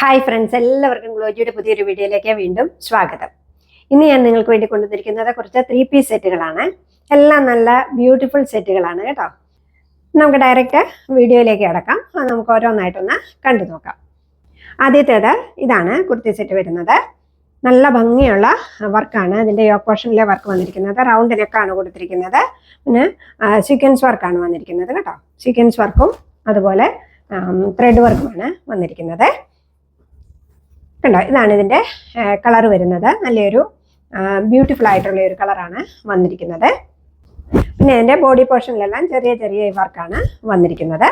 Hi friends എല്ലാവർക്കും ഗ്ലോജിയുടെ പുതിയൊരു വീഡിയോയിലേക്ക് വീണ്ടും സ്വാഗതം. ഇന്ന് ഞാൻ നിങ്ങൾക്ക് വേണ്ടി കൊണ്ടുവന്നിരിക്കുന്നത് കുറച്ച് ത്രീ പീസ് സെറ്റുകളാണ് എല്ലാം നല്ല ബ്യൂട്ടിഫുൾ സെറ്റുകളാണ് കേട്ടോ. നമുക്ക് ഡയറക്റ്റ് വീഡിയോയിലേക്ക് അടക്കാം അത് നമുക്ക് ഓരോന്നായിട്ടൊന്ന് കണ്ടു നോക്കാം. ആദ്യത്തേത് ഇതാണ് കുർത്തി സെറ്റ് വരുന്നത്. നല്ല ഭംഗിയുള്ള വർക്കാണ് അതിന്റെ യോക്ക് പോർഷനിലെ വർക്ക് വന്നിരിക്കുന്നത്. റൗണ്ട് നെക്കാണ് കൊടുത്തിരിക്കുന്നത്. പിന്നെ സീക്വൻസ് വർക്കാണ് വന്നിരിക്കുന്നത് കേട്ടോ. സീക്വൻസ് വർക്കും അതുപോലെ ത്രെഡ് വർക്കുമാണ് വന്നിരിക്കുന്നത്. കണ്ടോ? ഇതാണ് ഇതിന്റെ കളർ വരുന്നത്. നല്ലൊരു ബ്യൂട്ടിഫുൾ ആയിട്ടുള്ള ഒരു കളറാണ് വന്നിരിക്കുന്നത്. പിന്നെ ഇതിന്റെ ബോഡി പോർഷനിലെല്ലാം ചെറിയ ചെറിയ വർക്കാണ് വന്നിരിക്കുന്നത്.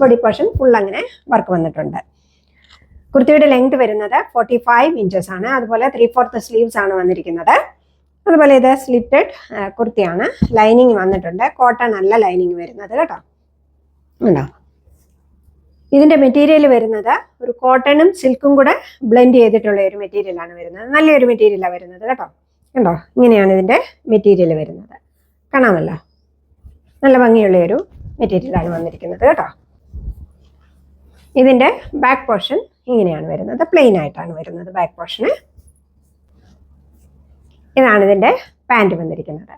ബോഡി പോർഷൻ ഫുൾ അങ്ങനെ വർക്ക് വന്നിട്ടുണ്ട്. കുർത്തിയുടെ ലെങ്ത് വരുന്നത് ഫോർട്ടി ഫൈവ് ഇഞ്ചസ് ആണ്. അതുപോലെ ത്രീ ഫോർത്ത് സ്ലീവ്സ് ആണ് വന്നിരിക്കുന്നത്. അതുപോലെ ഇത് സ്ലിറ്റഡ് കുർത്തിയാണ്. ലൈനിങ് വന്നിട്ടുണ്ട്. കോട്ടൺ അല്ല ലൈനിങ് വരുന്നത് കേട്ടോ. ഉണ്ടോ? ഇതിന്റെ മെറ്റീരിയൽ വരുന്നത് ഒരു കോട്ടണും സിൽക്കും കൂടെ ബ്ലെൻഡ് ചെയ്തിട്ടുള്ള ഒരു മെറ്റീരിയലാണ് വരുന്നത്. നല്ലൊരു മെറ്റീരിയലാണ് വരുന്നത് കേട്ടോ. കണ്ടോ? ഇങ്ങനെയാണ് ഇതിന്റെ മെറ്റീരിയൽ വരുന്നത്. കാണാമല്ലോ? നല്ല ഭംഗിയുള്ള ഒരു മെറ്റീരിയലാണ് വന്നിരിക്കുന്നത് കേട്ടോ. ഇതിന്റെ ബാക്ക് പോർഷൻ ഇങ്ങനെയാണ് വരുന്നത്. പ്ലെയിൻ ആയിട്ടാണ് വരുന്നത് ബാക്ക് പോർഷന് ഇതാണ് ഇതിന്റെ പാന്റ് വന്നിരിക്കുന്നത്.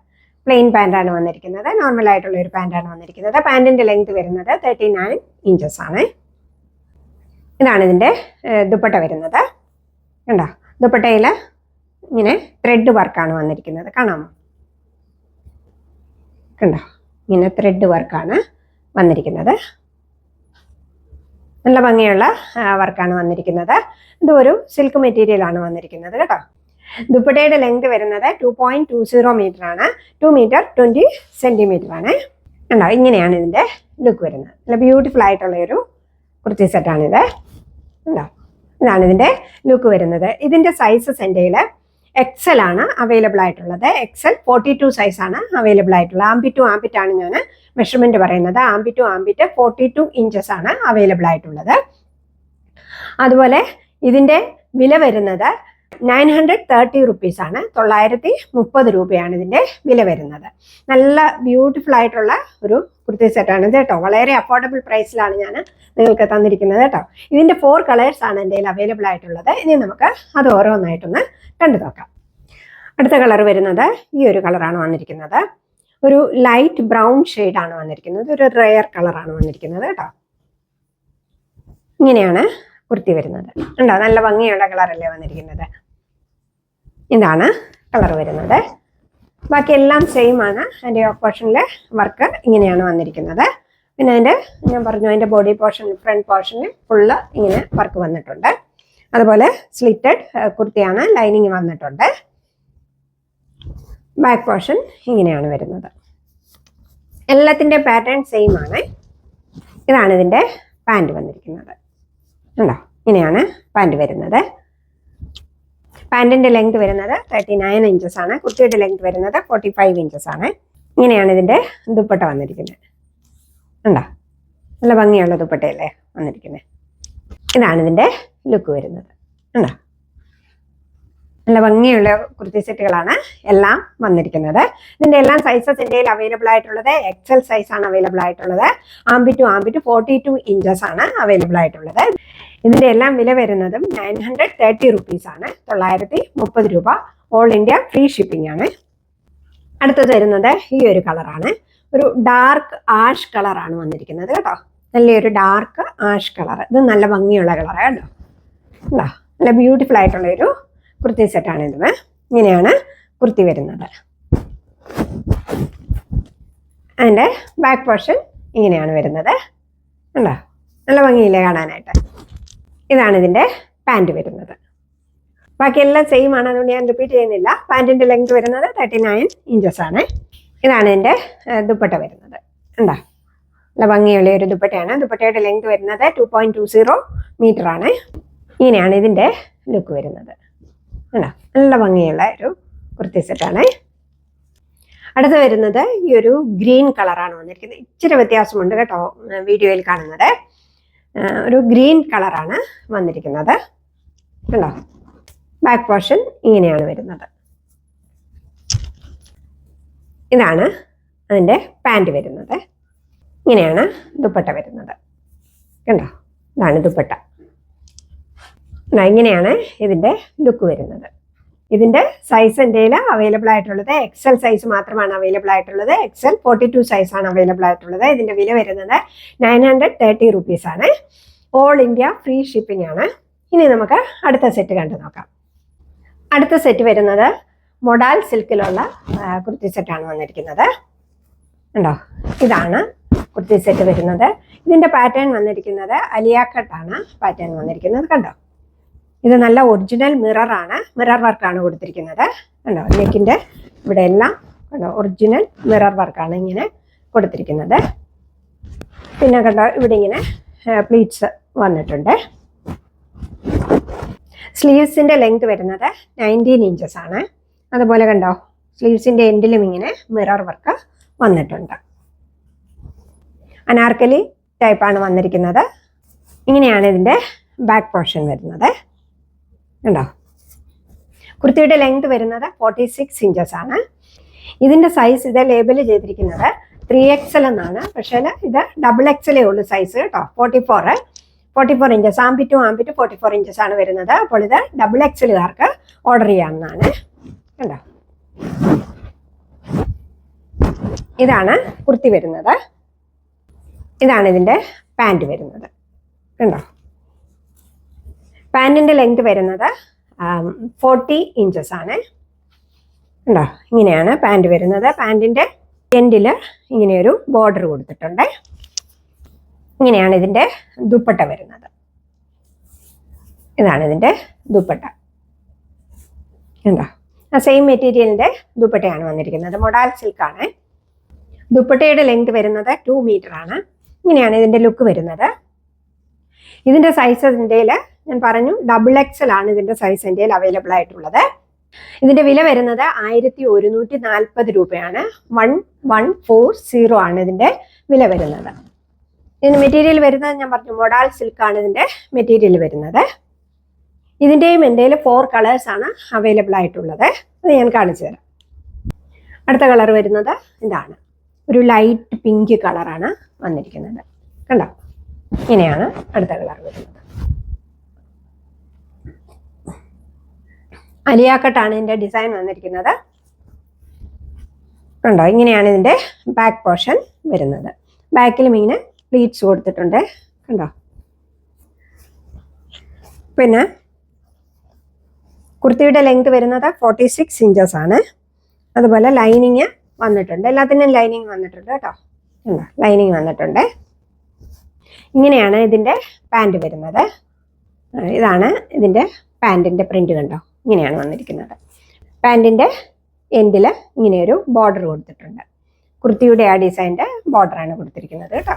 പ്ലെയിൻ പാന്റാണ് വന്നിരിക്കുന്നത്. നോർമൽ ആയിട്ടുള്ള ഒരു പാന്റാണ് വന്നിരിക്കുന്നത്. പാന്റിന്റെ ലെങ്ത് വരുന്നത് തേർട്ടി നയൻ ഇഞ്ചസ് ആണ്. ഇതാണ് ഇതിന്റെ ദുപ്പട്ട വരുന്നത്. കണ്ടോ? ദുപ്പട്ടയിൽ ഇങ്ങനെ ത്രെഡ് വർക്കാണ് വന്നിരിക്കുന്നത്. കാണാമോ? കണ്ടോ? ഇങ്ങനെ ത്രെഡ് വർക്കാണ് വന്നിരിക്കുന്നത്. നല്ല ഭംഗിയുള്ള വർക്കാണ് വന്നിരിക്കുന്നത്. ഇതൊരു സിൽക്ക് മെറ്റീരിയലാണ് വന്നിരിക്കുന്നത് കേട്ടോ. ദുപ്പട്ടയുടെ ലെങ്ത് വരുന്നത് two point two zero metre ആണ്. ടു മീറ്റർ ട്വന്റി സെന്റിമീറ്റർ ആണ്. കണ്ടോ? ഇങ്ങനെയാണ് ഇതിന്റെ ലുക്ക് വരുന്നത്. നല്ല ബ്യൂട്ടിഫുൾ ആയിട്ടുള്ള ഒരു കുർത്തി സെറ്റാണിത് ഉണ്ടോ ഇതാണ് ഇതിന്റെ ലുക്ക് വരുന്നത്. ഇതിന്റെ സൈസസ് എന്റെ എക്സൽ ആണ് അവൈലബിൾ ആയിട്ടുള്ളത്. എക്സൽ ഫോർട്ടി ടു ആണ് അവൈലബിൾ ആയിട്ടുള്ളത്. ആംബി ടു ആംബിറ്റ് ആണ് ഞാൻ മെഷർമെന്റ് പറയുന്നത്. Armpit to armpit forty two inches ആണ് അവൈലബിൾ ആയിട്ടുള്ളത്. അതുപോലെ ഇതിന്റെ വില വരുന്നത് നയൻ ഹൺഡ്രഡ് തേർട്ടി റുപ്പീസ് ആണ് തൊള്ളായിരത്തി മുപ്പത് രൂപയാണ് ഇതിന്റെ വില വരുന്നത്. നല്ല ബ്യൂട്ടിഫുൾ ആയിട്ടുള്ള ഒരു കുർത്തി സെറ്റാണ് കേട്ടോ. വളരെ അഫോർഡബിൾ പ്രൈസിലാണ് ഞാൻ നിങ്ങൾക്ക് തന്നിരിക്കുന്നത് കേട്ടോ. ഇതിന്റെ ഫോർ കളേഴ്സ് ആണ് എന്റെ കയ്യിൽ അവൈലബിൾ ആയിട്ടുള്ളത്. ഇനി നമുക്ക് അത് ഓരോന്നായിട്ടൊന്ന് കണ്ടു നോക്കാം. അടുത്ത കളർ വരുന്നത് ഈ ഒരു കളറാണ് വന്നിരിക്കുന്നത്. ഒരു ലൈറ്റ് ബ്രൗൺ ആണ് വന്നിരിക്കുന്നത്. ഒരു റെയർ കളറാണ് വന്നിരിക്കുന്നത് കേട്ടോ. ഇങ്ങനെയാണ് കുർത്തി വരുന്നത്. ഉണ്ടോ നല്ല ഭംഗിയുള്ള കളറല്ലേ വന്നിരിക്കുന്നത്. ഇതാണ് കളർ വരുന്നത്. ബാക്കി എല്ലാം സെയിം ആണ് അതിന്റെ പോർഷനിലെ വർക്ക് ഇങ്ങനെയാണ് വന്നിരിക്കുന്നത്. പിന്നെ അതിന്റെ ഞാൻ പറഞ്ഞു അതിന്റെ ബോഡി പോർഷൻ ഫ്രണ്ട് പോർഷനിൽ ഫുള്ള് ഇങ്ങനെ വർക്ക് വന്നിട്ടുണ്ട്. അതുപോലെ സ്ലിറ്റഡ് കുർത്തിയാണ് ലൈനിങ് വന്നിട്ടുണ്ട്. ബാക്ക് പോർഷൻ ഇങ്ങനെയാണ് വരുന്നത്. എല്ലാത്തിന്റെ പാറ്റേൺ സെയിം ആണ്. ഇതാണ് ഇതിന്റെ പാന്റ് വന്നിരിക്കുന്നത്. ഉണ്ടോ ഇങ്ങനെയാണ് പാന്റ് വരുന്നത്. പാന്റിന്റെ ലെങ്ത് വരുന്നത് തേർട്ടി നയൻ ഇഞ്ചസ് ആണ്. കുർത്തിയുടെ ലെങ്ത് വരുന്നത് ഫോർട്ടി ഫൈവ് ഇഞ്ചസ് ആണ്. ഇങ്ങനെയാണ് ഇതിന്റെ ദുപ്പട്ട വന്നിരിക്കുന്നത്. ഉണ്ടോ നല്ല ഭംഗിയുള്ള ദുപ്പട്ടയല്ലേ വന്നിരിക്കുന്നത്. ഇതാണ് ഇതിന്റെ ലുക്ക് വരുന്നത്. ഉണ്ടോ നല്ല ഭംഗിയുള്ള കുർത്തി സെറ്റുകളാണ് എല്ലാം വന്നിരിക്കുന്നത്. ഇതിന്റെ എല്ലാം സൈസസ് ഇന്ത്യയിൽ അവൈലബിൾ ആയിട്ടുള്ളത് എക്സൽ സൈസ് ആണ് അവൈലബിൾ ആയിട്ടുള്ളത്. Armpit to armpit to forty two inches ആണ് അവൈലബിൾ ആയിട്ടുള്ളത്. ഇതിന്റെ എല്ലാം വില വരുന്നതും നയൻ ഹൺഡ്രഡ് തേർട്ടി റുപ്പീസ് ആണ്. തൊള്ളായിരത്തി മുപ്പത് രൂപ. ഓൾ ഇന്ത്യ ഫ്രീ ഷിപ്പിംഗ് ആണ്. അടുത്തത് വരുന്നത് ഈ ഒരു കളറാണ് ഒരു ഡാർക്ക് ആഷ് കളറാണ് വന്നിരിക്കുന്നത് കേട്ടോ. നല്ലൊരു ഡാർക്ക് ആഷ് കളർ ഇത് നല്ല ഭംഗിയുള്ള കളറാണ് കേട്ടോ. എന്താ നല്ല ബ്യൂട്ടിഫുൾ ആയിട്ടുള്ള ഒരു കുർത്തി സെറ്റാണ് ഇത്. ഇങ്ങനെയാണ് കുർത്തി വരുന്നത്. അതിന്റെ ബാക്ക് പോർഷൻ ഇങ്ങനെയാണ് വരുന്നത്. ഉണ്ടോ നല്ല ഭംഗിയില്ലേ കാണാനായിട്ട്. ഇതാണ് ഇതിന്റെ പാന്റ് വരുന്നത്. ബാക്കി എല്ലാം സെയിം ആണ് അതുകൊണ്ട് ഞാൻ റിപ്പീറ്റ് ചെയ്യുന്നില്ല. പാന്റിന്റെ ലെങ്ത് വരുന്നത് തേർട്ടി നയൻ ഇഞ്ചസ് ആണ്. ഇതാണ് ഇതിന്റെ ദുപ്പട്ട വരുന്നത്. ഉണ്ടോ നല്ല ഭംഗിയുള്ള ഒരു ദുപ്പട്ടയാണ്. ദുപ്പട്ടയുടെ ലെങ്ത് വരുന്നത് two point two zero metre ആണ്. ഇങ്ങനെയാണ് ഇതിന്റെ ലുക്ക് വരുന്നത്. ഉണ്ടോ നല്ല ഭംഗിയുള്ള ഒരു കുർത്തി സെറ്റാണ് അടുത്ത് വരുന്നത് ഈ ഒരു ഗ്രീൻ കളറാണ് വന്നിരിക്കുന്നത്. ഇച്ചിരി വ്യത്യാസമുണ്ട് കേട്ടോ വീഡിയോയിൽ കാണുന്നത്. ഒരു ഗ്രീൻ കളറാണ് വന്നിരിക്കുന്നത്. കണ്ടോ? ബാക്ക് പോർഷൻ ഇങ്ങനെയാണ് വരുന്നത്. ഇതാണ് അതിന്റെ പാന്റ് വരുന്നത്. ഇങ്ങനെയാണ് ദുപ്പട്ട വരുന്നത്. കണ്ടോ? ഇതാണ് ദുപ്പട്ട. ഇങ്ങനെയാണ് ഇതിന്റെ ലുക്ക് വരുന്നത്. ഇതിന്റെ സൈസ് എന്റെ അവൈലബിൾ ആയിട്ടുള്ളത്. എക്സൽ സൈസ് മാത്രമാണ് അവൈലബിൾ ആയിട്ടുള്ളത്. എക്സൽ ഫോർട്ടി ടു സൈസാണ് അവൈലബിൾ ആയിട്ടുള്ളത്. ഇതിന്റെ വില വരുന്നത് നയൻ ഹൺഡ്രഡ് തേർട്ടി റുപ്പീസ് ആണ്. ഓൾ ഇന്ത്യ ഫ്രീ ഷിപ്പിംഗ് ആണ്. ഇനി നമുക്ക് അടുത്ത സെറ്റ് കണ്ടു നോക്കാം. അടുത്ത സെറ്റ് വരുന്നത് മൊഡാൽ സിൽക്കിലുള്ള കുർത്തി സെറ്റാണ് വന്നിരിക്കുന്നത്. ഉണ്ടോ ഇതാണ് കുർത്തി സെറ്റ് വരുന്നത്. ഇതിന്റെ പാറ്റേൺ വന്നിരിക്കുന്നത് അലിയാക്കട്ടാണ് പാറ്റേൺ വന്നിരിക്കുന്നത്. കണ്ടോ? ഇത് നല്ല ഒറിജിനൽ മിററാണ് മിറർ വർക്കാണ് കൊടുത്തിരിക്കുന്നത്. കണ്ടോ? നെക്കിന്റെ ഇവിടെ എല്ലാം കണ്ടോ? ഒറിജിനൽ മിറർ വർക്കാണ് ഇങ്ങനെ കൊടുത്തിരിക്കുന്നത്. പിന്നെ കണ്ടോ? ഇവിടെ ഇങ്ങനെ പ്ലീറ്റ്സ് വന്നിട്ടുണ്ട്. സ്ലീവ്സിന്റെ ലെങ്ത് വരുന്നത് നയന്റീൻ ഇഞ്ചസ് ആണ്. അതുപോലെ കണ്ടോ? സ്ലീവ്സിന്റെ എൻഡിലും ഇങ്ങനെ മിറർ വർക്ക് വന്നിട്ടുണ്ട്. അനാർക്കലി ടൈപ്പാണ് വന്നിരിക്കുന്നത്. ഇങ്ങനെയാണ് ഇതിന്റെ ബാക്ക് പോർഷൻ വരുന്നത്. ഉണ്ടോ കുർത്തിയുടെ ലെങ്ത് വരുന്നത് ഫോർട്ടി സിക്സ് ഇഞ്ചസ് ആണ്. ഇതിന്റെ സൈസ് ഇത് ലേബൽ ചെയ്തിരിക്കുന്നത് ത്രീ എക്സൽ എന്നാണ്. പക്ഷേ ഇത് ഡബിൾ എക്സലേ ഉള്ളൂ സൈസ് കേട്ടോ. Forty four forty four inches ആമ്പിറ്റും to forty four inches ആണ് വരുന്നത്. അപ്പോൾ ഇത് ഡബിൾ എക്സലുകാർക്ക് ഓർഡർ ചെയ്യാവുന്നതാണ്. കണ്ടോ? ഇതാണ് കുർത്തി വരുന്നത്. ഇതാണ് ഇതിന്റെ പാന്റ് വരുന്നത്. കണ്ടോ? പാന്റിന്റെ ലെങ്ത് വരുന്നത് ഫോർട്ടി ഇഞ്ചസ് ആണ്. ഉണ്ടോ ഇങ്ങനെയാണ് പാന്റ് വരുന്നത്. പാന്റിന്റെ എൻഡിൽ ഇങ്ങനെയൊരു ബോർഡർ കൊടുത്തിട്ടുണ്ട്. ഇങ്ങനെയാണ് ഇതിന്റെ ദുപ്പട്ട വരുന്നത്. ഇതാണ് ഇതിന്റെ ദുപ്പട്ട. ഉണ്ടോ ആ സെയിം മെറ്റീരിയലിന്റെ ദുപ്പട്ടയാണ് വന്നിരിക്കുന്നത്. മൊഡാൽ സിൽക്കാണ് ദുപ്പട്ടയുടെ ലെങ്ത് വരുന്നത് ടു മീറ്റർ ആണ്. ഇങ്ങനെയാണ് ഇതിന്റെ ലുക്ക് വരുന്നത്. ഇതിന്റെ സൈസ് ഇതിന്റെ ഞാൻ പറഞ്ഞു ഡബിൾ എക്സൽ ആണ് ഇതിന്റെ സൈസ് ഇന്ത്യയിൽ അവൈലബിൾ ആയിട്ടുള്ളത്. ഇതിന്റെ വില വരുന്നത് ആയിരത്തി ഒരുന്നൂറ്റി നാൽപ്പത് രൂപയാണ്. വൺ വൺ ഫോർ സീറോ ആണ് ഇതിന്റെ വില വരുന്നത്. ഇതിന് മെറ്റീരിയൽ വരുന്നത് ഞാൻ പറഞ്ഞു മൊഡാൽ ആണ് ഇതിന്റെ മെറ്റീരിയൽ വരുന്നത്. ഇതിന്റെയും എന്റെ ഫോർ കളേഴ്സ് ആണ് അവൈലബിൾ ആയിട്ടുള്ളത്. അത് ഞാൻ കാണിച്ചു തരാം. അടുത്ത കളർ വരുന്നത് ഇതാണ്. ഒരു ലൈറ്റ് പിങ്ക് കളറാണ് വന്നിരിക്കുന്നത്. കണ്ടോ? ഇങ്ങനെയാണ് അടുത്ത കളർ വരുന്നത്. അലിയാക്കട്ടാണ് ഇതിന്റെ ഡിസൈൻ വന്നിരിക്കുന്നത്. കണ്ടോ ഇങ്ങനെയാണ് ഇതിന്റെ ബാക്ക് പോർഷൻ വരുന്നത്. ബാക്കിലും ഇങ്ങനെ പ്ലീറ്റ്സ് കൊടുത്തിട്ടുണ്ട്. കണ്ടോ? പിന്നെ കുർത്തിയുടെ ലെങ്ത് വരുന്നത് ഫോർട്ടി സിക്സ് ഇഞ്ചസ് ആണ്. അതുപോലെ ലൈനിങ് വന്നിട്ടുണ്ട്. എല്ലാത്തിനും ലൈനിങ് വന്നിട്ടുണ്ട് കേട്ടോ. ഉണ്ടോ ലൈനിങ് വന്നിട്ടുണ്ട്. ഇങ്ങനെയാണ് ഇതിന്റെ പാന്റ് വരുന്നത്. ഇതാണ് ഇതിന്റെ പാന്റിന്റെ പ്രിന്റ് കണ്ടോ? ഇങ്ങനെയാണ് വന്നിരിക്കുന്നത്. പാന്റിന്റെ എൻഡിൽ ഇങ്ങനെയൊരു ബോർഡർ കൊടുത്തിട്ടുണ്ട്. കുർത്തിയുടെ ആ ഡിസൈന്റെ ബോർഡറാണ് കൊടുത്തിരിക്കുന്നത് കേട്ടോ.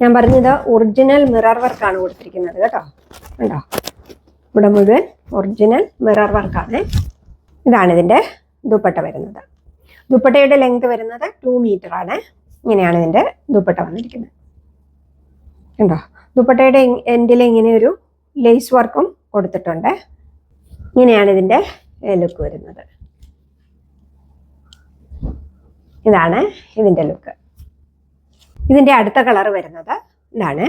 ഞാൻ പറഞ്ഞത് ഒറിജിനൽ മിറർ വർക്കാണ് കൊടുത്തിരിക്കുന്നത് കേട്ടോ. ഉണ്ടോ ഇവിടെ മുഴുവൻ ഒറിജിനൽ മിറർ വർക്കാണ് ഇതാണ് ഇതിന്റെ ദുപ്പട്ട വരുന്നത്. ദുപ്പട്ടയുടെ ലെങ്ത് വരുന്നത് ടു മീറ്റർ ആണ്. ഇങ്ങനെയാണ് ഇതിന്റെ ദുപ്പട്ട വന്നിരിക്കുന്നത്. ഉണ്ടോ ദുപ്പട്ടയുടെ എൻഡിൽ ഇങ്ങനെ ഒരു ലേസ് വർക്കും കൊടുത്തിട്ടുണ്ട്. ഇങ്ങനെയാണ് ഇതിന്റെ ലുക്ക് വരുന്നത്. ഇതാണ് ഇതിന്റെ ലുക്ക് ഇതിന്റെ അടുത്ത കളർ വരുന്നത് ഇതാണ്.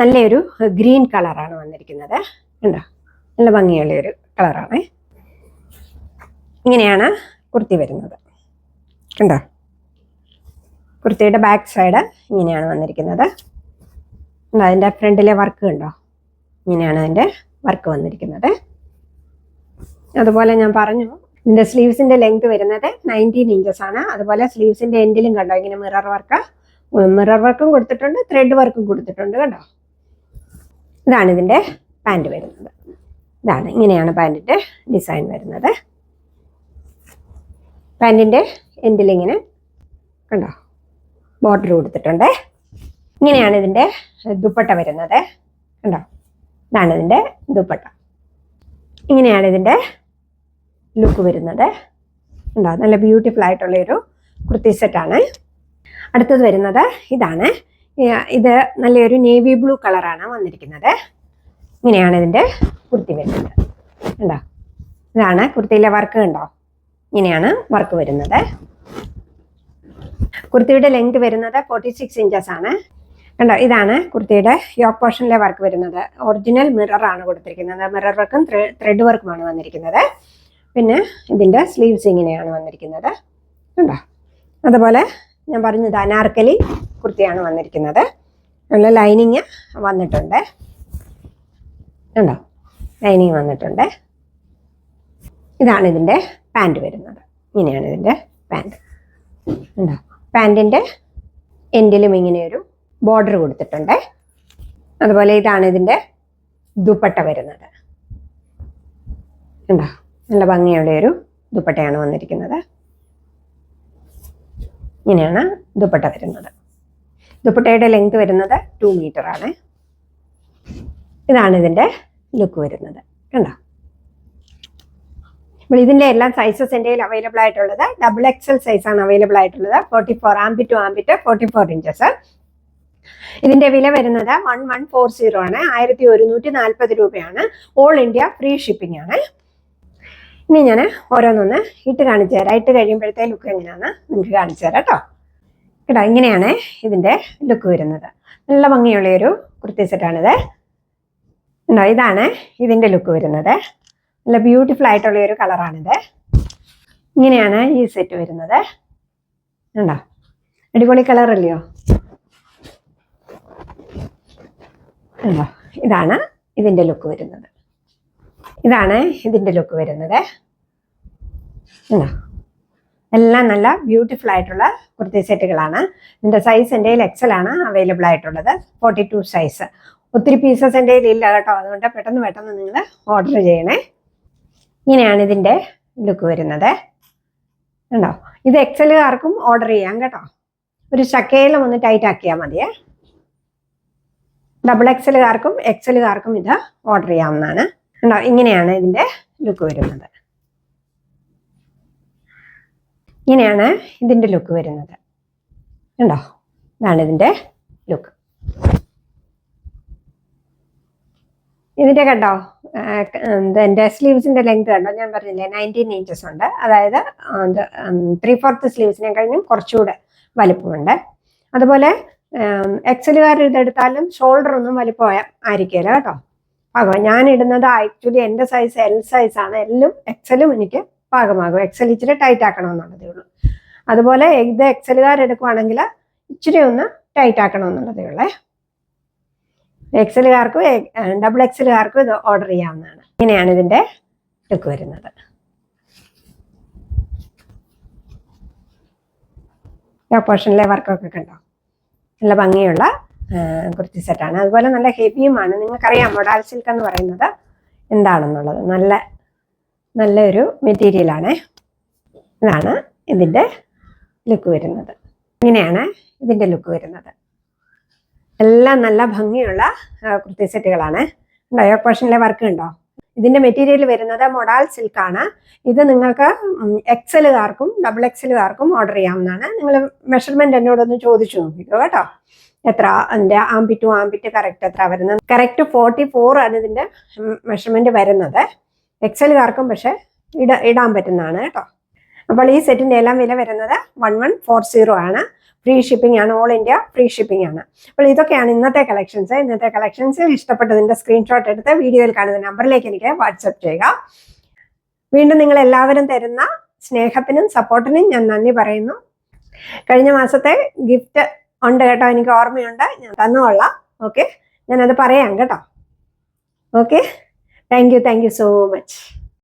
നല്ലൊരു ഗ്രീൻ കളറാണ് വന്നിരിക്കുന്നത്. കണ്ടോ? നല്ല ഭംഗിയുള്ള ഒരു കളറാണ് ഇങ്ങനെയാണ് കുർത്തി വരുന്നത്. കണ്ടോ? കുർത്തിയുടെ ബാക്ക് സൈഡ് ഇങ്ങനെയാണ് വന്നിരിക്കുന്നത്. അതിന്റെ ഫ്രണ്ടിലെ വർക്ക് ഉണ്ടോ ഇങ്ങനെയാണ് അതിന്റെ വർക്ക് വന്നിരിക്കുന്നത്. അതുപോലെ ഞാൻ പറഞ്ഞു ഇതിന്റെ സ്ലീവ്സിന്റെ ലെങ്ത് വരുന്നത് നയന്റീൻ ഇഞ്ചസ് ആണ്. അതുപോലെ സ്ലീവ്സിന്റെ എൻഡിലും കണ്ടോ? ഇങ്ങനെ മിറർ വർക്ക് മിറർ വർക്കും കൊടുത്തിട്ടുണ്ട് ത്രെഡ് വർക്കും കൊടുത്തിട്ടുണ്ട് കണ്ടോ? ഇതാണ് ഇതിന്റെ പാന്റ് വരുന്നത്. ഇതാണ് ഇങ്ങനെയാണ് പാന്റിന്റെ ഡിസൈൻ വരുന്നത്. പാന്റിന്റെ എൻഡിൽ ഇങ്ങനെ കണ്ടോ? ബോർഡർ കൊടുത്തിട്ടുണ്ട്. ഇങ്ങനെയാണ് ഇതിന്റെ ദുപ്പട്ട വരുന്നത്. കണ്ടോ? ഇതാണ് ഇതിന്റെ ദുപ്പട്ട. ഇങ്ങനെയാണ് ഇതിന്റെ ലുക്ക് വരുന്നത്. ഉണ്ടോ നല്ല ബ്യൂട്ടിഫുൾ ആയിട്ടുള്ള ഒരു കുർത്തി സെറ്റാണ് അടുത്തത് വരുന്നത് ഇതാണ്. ഇത് നല്ലൊരു നേവി ബ്ലൂ കളറാണ് വന്നിരിക്കുന്നത്. ഇങ്ങനെയാണ് ഇതിന്റെ കുർത്തി വരുന്നത്. ഉണ്ടോ ഇതാണ് കുർത്തിയിലെ വർക്ക് ഉണ്ടോ ഇങ്ങനെയാണ് വർക്ക് വരുന്നത്. കുർത്തിയുടെ ലെങ്ത് വരുന്നത് ഫോർട്ടി സിക്സ് ഇഞ്ചസ് ആണ്. കണ്ടോ? ഇതാണ് കുർത്തിയുടെ യോക്ക് പോർഷനിലെ വർക്ക് വരുന്നത്. ഒറിജിനൽ മിറർ ആണ് കൊടുത്തിരിക്കുന്നത്. മിറർ വർക്കും ത്രെഡ് വർക്കുമാണ് വന്നിരിക്കുന്നത്. പിന്നെ ഇതിന്റെ സ്ലീവ്സ് ഇങ്ങനെയാണ് വന്നിരിക്കുന്നത്. കണ്ടോ? അതുപോലെ ഞാൻ പറഞ്ഞത് അനാർക്കലി കുർത്തിയാണ് വന്നിരിക്കുന്നത്. നല്ല ലൈനിങ് വന്നിട്ടുണ്ട്. കണ്ടോ? ലൈനിങ് വന്നിട്ടുണ്ട്. ഇതാണ് ഇതിന്റെ പാന്റ് വരുന്നത്. ഇങ്ങനെയാണ് ഇതിന്റെ പാന്റ് കണ്ടോ? പാന്റിന്റെ എൻഡിലും ഇങ്ങനെ ഒരു ബോർഡർ കൊടുത്തിട്ടുണ്ട്. അതുപോലെ ഇതാണ് ഇതിന്റെ ദുപ്പട്ട വരുന്നത്. ഉണ്ടോ നല്ല ഭംഗിയുള്ള ഒരു ദുപ്പട്ടയാണ് വന്നിരിക്കുന്നത്. ഇങ്ങനെയാണ് ദുപ്പട്ട വരുന്നത്. ദുപ്പട്ടയുടെ ലെങ്ത് വരുന്നത് ടു മീറ്റർ ആണ്. ഇതാണ് ഇതിന്റെ ലുക്ക് വരുന്നത്. കണ്ടോ? അപ്പോൾ ഇതിന്റെ എല്ലാ സൈസസ് എന്റെ കയ്യിൽ അവൈലബിൾ ആയിട്ടുള്ളത് ഡബിൾ എക്സൽ ആണ് അവൈലബിൾ ആയിട്ടുള്ളത്. Forty four armpit to armpit forty four inches ഇതിന്റെ വില വരുന്നത് വൺ വൺ ഫോർ സീറോ ആണ്. ആയിരത്തി ഒരുന്നൂറ്റി നാൽപ്പത് രൂപയാണ്. ഓൾ ഇന്ത്യ ഫ്രീ ഷിപ്പിംഗ് ആണ്. ഇനി ഞാൻ ഓരോന്നൊന്ന് ഇട്ട് കാണിച്ചു തരാം. ഇട്ട് കഴിയുമ്പോഴത്തെ ലുക്ക് എങ്ങനെയാണെന്ന് നിങ്ങൾക്ക് കാണിച്ചു തരാം കേട്ടോ. കേട്ടോ ഇങ്ങനെയാണ് ഇതിന്റെ ലുക്ക് വരുന്നത്. നല്ല ഭംഗിയുള്ള ഒരു കുർത്തി സെറ്റാണിത് ഉണ്ടോ ഇതാണ് ഇതിന്റെ ലുക്ക് വരുന്നത്. നല്ല ബ്യൂട്ടിഫുൾ ആയിട്ടുള്ള ഒരു കളറാണിത് ഇങ്ങനെയാണ് ഈ സെറ്റ് വരുന്നത്. ഉണ്ടോ അടിപൊളി കളർ അല്ലയോ? ഉണ്ടോ ഇതാണ് ഇതിന്റെ ലുക്ക് വരുന്നത്. ഇതാണ് ഇതിന്റെ ലുക്ക് വരുന്നത്. എല്ലാം നല്ല ബ്യൂട്ടിഫുൾ ആയിട്ടുള്ള കുർത്തി സെറ്റുകളാണ് ഇതിന്റെ സൈസ് എന്റെ കയ്യിൽ ആണ് അവൈലബിൾ ആയിട്ടുള്ളത്. ഫോർട്ടി ടു സൈസ് ഒത്തിരി പീസസ് എന്റെ കയ്യിൽ ഇല്ല കേട്ടോ. അതുകൊണ്ട് പെട്ടെന്ന് പെട്ടെന്ന് നിങ്ങൾ ഓർഡർ ചെയ്യണേ. ഇങ്ങനെയാണ് ഇതിന്റെ ലുക്ക് വരുന്നത്. ഉണ്ടോ ഇത് എക്സലുകാർക്കും ഓർഡർ ചെയ്യാം കേട്ടോ. ഒരു ചക്കയിൽ ഒന്ന് ടൈറ്റ് ആക്കിയാൽ മതിയേ ഡബിൾ എക്സലുകാർക്കും എക്സലുകാർക്കും ഇത് ഓർഡർ ചെയ്യാവുന്നതാണ്. ഉണ്ടോ ഇങ്ങനെയാണ് ഇതിന്റെ ലുക്ക് വരുന്നത്. ഇങ്ങനെയാണ് ഇതിന്റെ ലുക്ക് വരുന്നത്. ഉണ്ടോ ഇതാണ് ഇതിന്റെ ലുക്ക് ഇതിന്റെ കണ്ടോ? എന്റെ സ്ലീവ്സിന്റെ ലെങ്ത് കണ്ടോ? ഞാൻ പറഞ്ഞില്ലേ നയന്റീൻ ഇഞ്ചസ് ഉണ്ട്. അതായത് ത്രീ ഫോർത്ത് സ്ലീവ്സിനെ കഴിഞ്ഞും കുറച്ചുകൂടെ വലിപ്പമുണ്ട്. അതുപോലെ എക്സലുകാർ ഇതെടുത്താലും ഷോൾഡർ ഒന്നും വലിപ്പം ആയിരിക്കില്ല കേട്ടോ. പാകം ഞാൻ ഇടുന്നത് ആക്ച്വലി എന്റെ സൈസ് എൽ സൈസ് ആണ്. എല്ലും എക്സലും എനിക്ക് പാകമാകും. എക്സൽ ഇച്ചിരി ടൈറ്റ് ആക്കണമെന്നുള്ളതേ ഉള്ളൂ. അതുപോലെ ഇത് എക്സലുകാർ എടുക്കുവാണെങ്കിൽ ഇച്ചിരി ഒന്ന് ടൈറ്റ് ആക്കണമെന്നുള്ളതേ ഉള്ളേ. എക്സലുകാർക്കും ഡബിൾ എക്സലുകാർക്കും ഇത് ഓർഡർ ചെയ്യാവുന്നതാണ്. ഇങ്ങനെയാണ് ഇതിന്റെ ലുക്ക് വരുന്നത്. പോർഷനിലെ വർക്കൊക്കെ കണ്ടോ? നല്ല ഭംഗിയുള്ള കുർത്തി സെറ്റാണ്. അതുപോലെ നല്ല ഹെവിയുമാണ്. നിങ്ങൾക്കറിയാം മൊഡാൽ സിൽക്ക് എന്ന് പറയുന്നത് എന്താണെന്നുള്ളത്. നല്ല നല്ലൊരു മെറ്റീരിയലാണ് ഇതാണ് ഇതിന്റെ ലുക്ക് വരുന്നത്. ഇങ്ങനെയാണ് ഇതിന്റെ ലുക്ക് വരുന്നത്. എല്ലാം നല്ല ഭംഗിയുള്ള കുർത്തി സെറ്റുകളാണ്. ഉണ്ടോ? പോർഷനിലെ വർക്ക് ഉണ്ടോ? ഇതിന്റെ മെറ്റീരിയൽ വരുന്നത് മൊഡാൽ സിൽക്കാണ് ഇത് നിങ്ങൾക്ക് എക്സലുകാർക്കും ഡബിൾ എക്സലുകാർക്കും ഓർഡർ ചെയ്യാവുന്നതാണ്. നിങ്ങൾ മെഷർമെന്റ് എന്നോടൊന്ന് ചോദിച്ചു നോക്കിക്കോ കേട്ടോ. എത്ര അതിന്റെ ആംബിറ്റ് ടു ആംബിറ്റ് കറക്റ്റ് എത്ര വരുന്നത്? കറക്റ്റ് ഫോർട്ടി ഫോർ ആണ് ഇതിന്റെ മെഷർമെന്റ് വരുന്നത്. എക്സലുകാർക്കും പക്ഷെ ഇട ഇടാൻ പറ്റുന്നതാണ് കേട്ടോ. അപ്പോൾ ഈ സെറ്റിന്റെ എല്ലാം വില വരുന്നത് വൺ വൺ ഫോർ സീറോ ആണ്. ഫ്രീ ഷിപ്പിംഗ് ആണ് ഓൾ ഇന്ത്യ ഫ്രീ ഷിപ്പിംഗ് ആണ്. അപ്പോൾ ഇതൊക്കെയാണ് ഇന്നത്തെ കളക്ഷൻസ് ഇന്നത്തെ കളക്ഷൻസ് ഇഷ്ടപ്പെട്ടതിന്റെ സ്ക്രീൻഷോട്ട് എടുത്ത് വീഡിയോയിൽ കാണുന്ന നമ്പറിലേക്ക് എനിക്ക് വാട്സപ്പ് ചെയ്യുക. വീണ്ടും നിങ്ങൾ എല്ലാവരും തരുന്ന സ്നേഹത്തിനും സപ്പോർട്ടിനും ഞാൻ നന്ദി പറയുന്നു. കഴിഞ്ഞ മാസത്തെ ഗിഫ്റ്റ് ഉണ്ട് കേട്ടോ എനിക്ക് ഓർമ്മയുണ്ട്. ഞാൻ തന്നുകൊള്ളാം ഓക്കെ ഞാനത് പറയാം കേട്ടോ. Okay thank you thank you so much